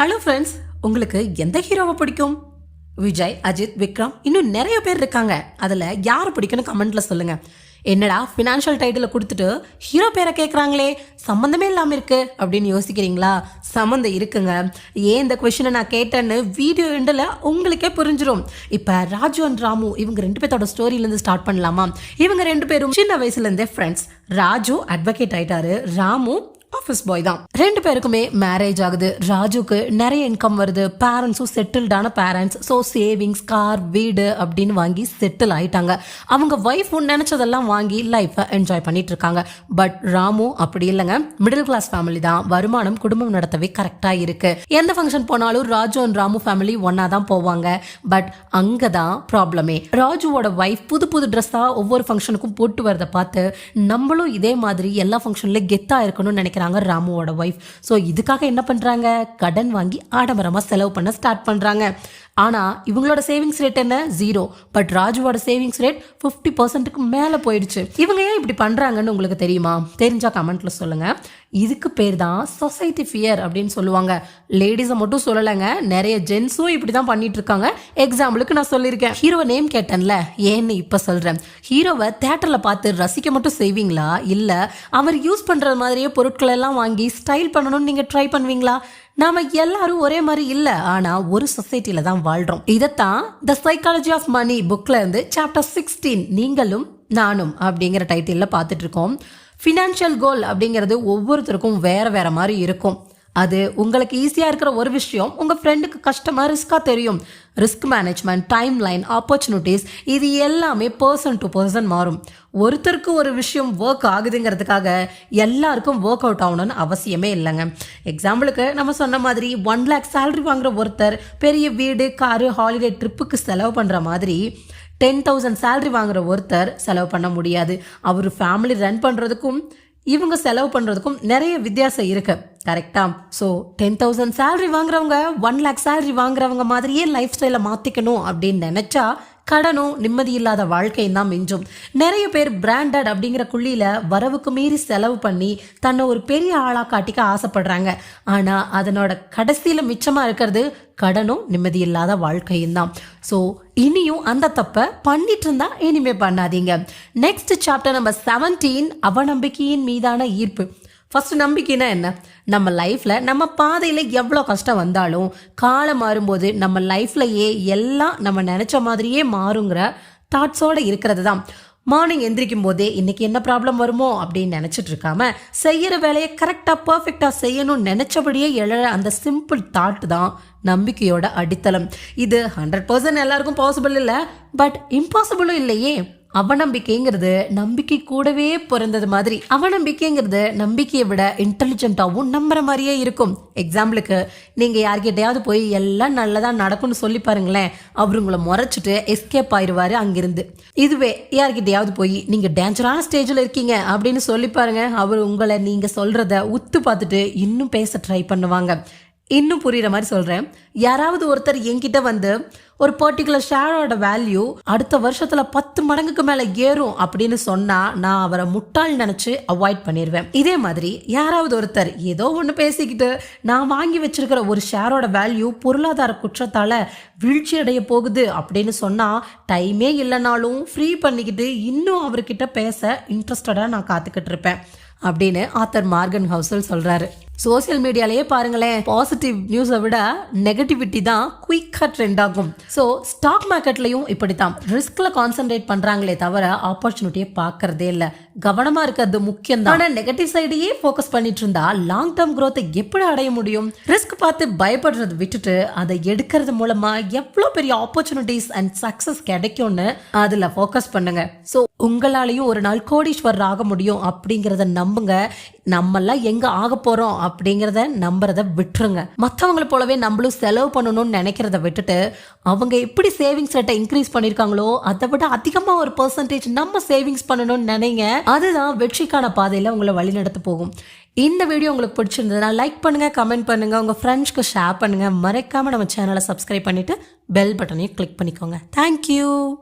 Hello friends உங்களுக்கு எந்த ஹீரோவை பிடிக்கும்? விஜய் அஜித் விக்ரம் இன்னும் நிறைய பேர் இருக்காங்க. அதில் யார் பிடிக்கும்னு கமெண்ட்டில் சொல்லுங்கள் என்னடா ஃபினான்ஷியல் டைட்டில் கொடுத்துட்டு ஹீரோ பேரை கேட்குறாங்களே சம்மந்தமே இல்லாமல் இருக்குது அப்படின்னு யோசிக்கிறீங்களா? சம்மந்தம் இருக்குங்க. ஏன் இந்த கொஷினை நான் கேட்டேன்னு வீடியோ எண்டில் உங்களுக்கே புரிஞ்சிடும் இப்போ ராஜு அண்ட் ராமு இவங்க ரெண்டு பேர்த்தோட ஸ்டோரியிலேருந்து ஸ்டார்ட் பண்ணலாமா? இவங்க ரெண்டு பேரும் சின்ன வயசுலேருந்தே ஃப்ரெண்ட்ஸ் ராஜு அட்வொகேட் ஆயிட்டாரு ராமு ஆஃபீஸ் பாய் தான். ரெண்டு பேருக்குமே மேரேஜ் ஆகுது. ராஜுக்கு நிறைய இன்கம் வருது. பேரண்ட்ஸும் செட்டில்டான பேரண்ட்ஸ் ஸோ சேவிங்ஸ் கார் வீடு அப்படின்னு வாங்கி செட்டில் ஆயிட்டாங்க. அவங்க ஒய்ஃப் நினைச்சதெல்லாம் வாங்கி லைஃப்பை என்ஜாய் பண்ணிட்டு இருக்காங்க. பட் ராமு அப்படி இல்லைங்க. மிடில் கிளாஸ் ஃபேமிலி தான். வருமானம் குடும்பம் நடத்தவே கரெக்டாக இருக்கு. எந்த ஃபங்க்ஷன் போனாலும் ராஜு அண்ட் ராமு ஃபேமிலி ஒன்னா தான் போவாங்க. பட் அங்கே தான் ப்ராப்ளமே ராஜுவோட ஒய்ஃப் புது புது ட்ரெஸ்ஸாக ஒவ்வொரு ஃபங்க்ஷனுக்கும் போட்டு வரதை பார்த்து நம்மளும் இதே மாதிரி எல்லா ஃபங்க்ஷன்லையும் கெத்தாக இருக்கணும்னு நினைக்கிறேன் நினைக்கிறாங்க ராமுவோட ஒய்ஃப் ஸோ இதுக்காக என்ன பண்ணுறாங்க கடன் வாங்கி ஆடம்பரமாக செலவு பண்ண ஸ்டார்ட் பண்ணுறாங்க ஆனால் இவங்களோட சேவிங்ஸ் ரேட் என்ன? ஜீரோ பட் ராஜுவோட சேவிங்ஸ் ரேட் ஃபிஃப்டி பர்சன்ட்டுக்கு மேலே போயிடுச்சு. இவங்க ஏன் இப்படி பண்ணுறாங்கன்னு உங்களுக்கு தெரியுமா? தெரிஞ்சால் கமெண்ட்டில் சொல்லுங்கள் இதுக்கு பேர் தான் சொசைட்டி ஃபியர் அப்படின்னு சொல்லுவாங்க. லேடிஸை மட்டும் சொல்லலைங்க. நிறைய ஜென்ஸும் இப்படி தான் பண்ணிட்டு இருக்காங்க எக்ஸாம்பிளுக்கு நான் சொல்லியிருக்கேன். ஹீரோ நேம் கேட்டேன்ல. ஏன்னு இப்போ சொல்கிறேன் ஹீரோவை தேட்டரில் பார்த்து ரசிக்க மட்டும் செய்வீங்களா? இல்லை அவர் யூஸ் பண்ணுற மாதிரியே பொருட்கள் எல்லாம் வாங்கி ஸ்டைல் பண்ணணும்னு நீங்கள் ட்ரை பண்ணுவீங்களா? நாம எல்லாரும் ஒரே மாதிரி இல்ல ஆனா ஒரு சொசைட்டில தான் வாழ்றோம். இதைத்தான் த சைக்காலஜி ஆஃப் மணி புக்ல இருந்து சாப்டர் சிக்ஸ்டீன் நீங்களும் நானும் அப்படிங்கிற டைட்டிலில் பார்த்துட்டு இருக்கோம். ஃபினான்ஷியல் கோல் அப்படிங்கிறது ஒவ்வொருத்தருக்கும் வேற வேற மாதிரி இருக்கும். அது உங்களுக்கு ஈஸியாக இருக்கிற ஒரு விஷயம். உங்கள் ஃப்ரெண்டுக்கு கஷ்டமாக ரிஸ்க்காக தெரியும். Risk management time line opportunities இது எல்லாமே பர்சன் டு பர்சன் மாறும். ஒருத்தருக்கு ஒரு விஷயம் ஒர்க் ஆகுதுங்கிறதுக்காக எல்லாருக்கும் ஒர்க் அவுட் ஆகணும்னு அவசியமே இல்லைங்க. எக்ஸாம்பிளுக்கு நம்ம சொன்ன மாதிரி ஒன் லேக் சேலரி வாங்குற ஒருத்தர் பெரிய வீடு காரு ஹாலிடே ட்ரிப்புக்கு செலவு பண்ணுற மாதிரி டென் தௌசண்ட் சேலரி வாங்குற ஒருத்தர் செலவு பண்ண முடியாது. அவர் ஃபேமிலி ரன் பண்ணுறதுக்கும் இவங்க செலவு பண்ணுறதுக்கும் நிறைய வித்தியாசம் இருக்குது கரெக்டா ஸோ டென் தௌசண்ட் சேலரி வாங்குறவங்க ஒன் லேக் சேலரி வாங்குறவங்க மாதிரியே லைஃப் ஸ்டைலை மாற்றிக்கணும் அப்படின்னு நினச்சா கடனும் நிம்மதி இல்லாத வாழ்க்கையும் தான் மிஞ்சும். நிறைய பேர் பிராண்டட் அப்படிங்கிற குள்ளியில் வரவுக்கு மீறி செலவு பண்ணி தன்னை ஒரு பெரிய ஆளா காட்டிக்க ஆசைப்படுறாங்க. ஆனா அதனோட கடைசியில மிச்சமா இருக்கிறது கடனும் நிம்மதி இல்லாத வாழ்க்கையும் தான். ஸோ இனியும் அந்த தப்பை பண்ணிட்டு இருந்தா இனிமே பண்ணாதீங்க. நெக்ஸ்ட் சாப்டர் நம்பர் செவன்டீன் அவநம்பிக்கையின் மீதான ஈர்ப்பு. ஃபஸ்ட்டு நம்பிக்கைனா என்ன? நம்ம லைஃப்பில் நம்ம பாதையில் எவ்வளோ கஷ்டம் வந்தாலும் காலம் மாறும்போது நம்ம லைஃப்லையே எல்லாம் நம்ம நினச்ச மாதிரியே மாறுங்கிற தாட்ஸோட இருக்கிறது தான். மார்னிங் எந்திரிக்கும் போதே இன்னைக்கு என்ன ப்ராப்ளம் வருமோ அப்படின்னு நினச்சிட்டு இருக்காம செய்கிற வேலையை கரெக்டாக பர்ஃபெக்டாக செய்யணும்னு நினச்சபடியே எழ அந்த சிம்பிள் தாட் தான் நம்பிக்கையோட அடித்தளம். இது ஹண்ட்ரட் பர்சன்ட் எல்லாருக்கும் பாசிபிள் இல்லை பட் இம்பாசிபிளும் இல்லையே. அவநம்பிக்கைங்கிறது நம்பிக்கை கூடவே பிறந்தது மாதிரி. அவநம்பிக்கைங்கிறது நம்பிக்கையை விட இன்டெலிஜென்ட்டாகவும் நம்புற மாதிரியே இருக்கும். எக்ஸாம்பிளுக்கு நீங்கள் யார்கிட்டையாவது போய் எல்லாம் நல்லதாக நடக்கும்னு சொல்லி பாருங்களேன். அவர் உங்களை முறைச்சிட்டு எஸ்கேப் ஆயிடுவாரு அங்கிருந்து. இதுவே யார்கிட்டையாவது போய் நீங்கள் டேஞ்சரான ஸ்டேஜில் இருக்கீங்க அப்படின்னு சொல்லி பாருங்க. அவர் உங்களை நீங்கள் சொல்கிறத உத்து பார்த்துட்டு இன்னும் பேச ட்ரை பண்ணுவாங்க. இன்னும் புரியுற மாதிரி சொல்கிறேன் யாராவது ஒருத்தர் என்கிட்ட வந்து ஒரு பர்டிகுலர் ஷேரோட வேல்யூ அடுத்த வருஷத்துல பத்து மடங்குக்கு மேல ஏறும் அப்படின்னு சொன்னா நான் அவரை முட்டாள் நினைச்சு அவாய்ட் பண்ணிடுவேன் இதே மாதிரி யாராவது ஒருத்தர் ஏதோ ஒன்று பேசிக்கிட்டு நான் வாங்கி வச்சிருக்கிற ஒரு ஷேரோட வேல்யூ பொருளாதார குற்றத்தால வீழ்ச்சி அடைய போகுது அப்படின்னு சொன்னா டைமே இல்லைனாலும் ஃப்ரீ பண்ணிக்கிட்டு இன்னும் அவர்கிட்ட பேச இன்ட்ரெஸ்டடாக நான் காத்துக்கிட்டு இருப்பேன் அப்படின்னு ஆத்தர் மார்கன் ஹவுசல் சொல்றாரு. சோசியல் மீடியாலேயே பாருங்களேன் பாசிட்டிவ் நியூஸை விட நெகட்டிவிட்டி தான் குயிக்காக ட்ரெண்ட் ஆகும். ஸோ ஸ்டாக் மார்க்கெட்லையும் இப்படித்தான். ரிஸ்கில் கான்சென்ட்ரேட் பண்ணுறாங்களே தவிர ஆப்பர்ச்சுனிட்டியை பார்க்கறதே இல்லை. கவனமா இருக்கிறது முக்கியம் தான் நெகட்டிவ் சைடையே ஃபோக்கஸ் பண்ணிட்டு இருந்தா லாங் டேர்ம் க்ரோத்தை எப்படி அடைய முடியும்? ரிஸ்க் பார்த்து பயப்படுறதை விட்டுட்டு அதை எடுக்கிறது மூலமா எவ்வளோ பெரிய ஆப்பர்ச்சுனிட்டிஸ் அண்ட் சக்சஸ் கிடைக்கும்னு அதுல ஃபோக்கஸ் பண்ணுங்க. ஸோ உங்களாலையும் ஒரு நாள் கோடீஸ்வரர் ஆக முடியும் அப்படிங்கிறத நம்புங்க. நம்மெல்லாம் எங்க ஆக போறோம் அப்படிங்கிறத நம்புறத விட்டுருங்க. மற்றவங்கள போலவே நம்மளும் செலவு பண்ணணும்னு நினைக்கிறத விட்டுட்டு அவங்க எப்படி சேவிங்ஸ் ரேட்டை இன்க்ரீஸ் பண்ணியிருக்காங்களோ அதை விட அதிகமாக ஒரு பர்சன்டேஜ் நம்ம சேவிங்ஸ் பண்ணணும்னு நினைங்க. அதுதான் வெற்றிக்கான பாதையில் உங்களை வழிநடத்த போகும். இந்த வீடியோ உங்களுக்கு பிடிச்சிருந்ததுன்னா லைக் பண்ணுங்கள் கமெண்ட் பண்ணுங்க உங்கள் ஃப்ரெண்ட்ஸ்க்கு ஷேர் பண்ணுங்கள் மறைக்காமல் நம்ம சேனலை சப்ஸ்கிரைப் பண்ணிவிட்டு பெல் பட்டனையும் கிளிக் பண்ணிக்கோங்க. தேங்க்யூ